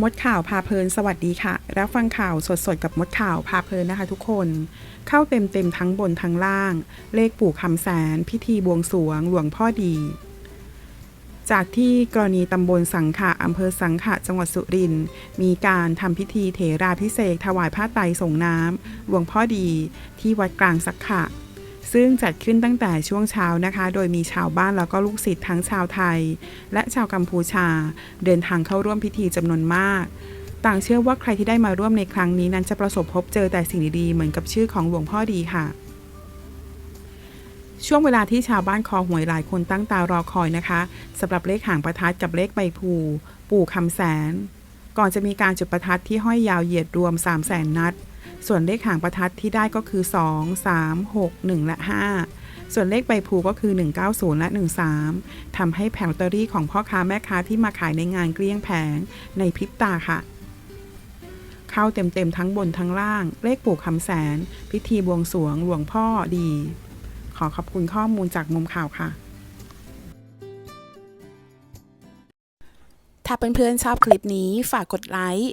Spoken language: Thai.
มดข่าวพาเพลินสวัสดีค่ะ รับฟังข่าวสดๆ กับมดข่าวพาเพลินนะคะทุกคน เข้าเต็มๆทั้งบนทั้งล่าง เลขปู่คำแสน พิธีบวงสรวงหลวงพ่อดี จากที่กรณีตำบลสังขะอำเภอสังขะจังหวัดสุรินทร์มีการทำพิธีเถราพิเศษถวายผ้าไตรส่งน้ำหลวงพ่อดี ที่วัดกลางสักขะ ซึ่งจัดขึ้นตั้งแต่ช่วงเช้านะคะ โดยมีชาวบ้านแล้วก็ลูกศิษย์ทั้งชาวไทย และชาวกัมพูชา เดินทางเข้าร่วมพิธีจำนวนมาก ต่างเชื่อว่าใครที่ได้มาร่วมในครั้งนี้นั้นจะประสบพบเจอแต่สิ่งดีๆเหมือนกับชื่อของหลวงพ่อดีค่ะช่วงเวลาที่ชาวบ้านคอหวยหลายคนตั้งตารอคอยนะคะสำหรับเลขหางประทัดกับเลขใบพลูปู่คำแสน ก่อนจะมีการจุดประทัดที่ห้อยยาวเหยียดรวม3 0 0แสนนัด ส่วนเลขหางประทัดที่ได้ก็คือ 2 3 6 1 และ 5 ส่วนเลขใบพูก็คือ 190 และ 13ทำให้แผงลอตเตอรี่ของพ่อค้าแม่ค้าที่มาขายในงานเกลี้ยงแผงในพริบตาค่ะ เข้าเต็มๆทั้งบนทั้งล่าง เลขปู่คำแสน พิธีบวงสรวงหลวงพ่อดี ขอขอบคุณข้อมูลจากมุมข่าวค่ะถ้าเพื่อนๆชอบคลิปนี้ฝากกดไลค์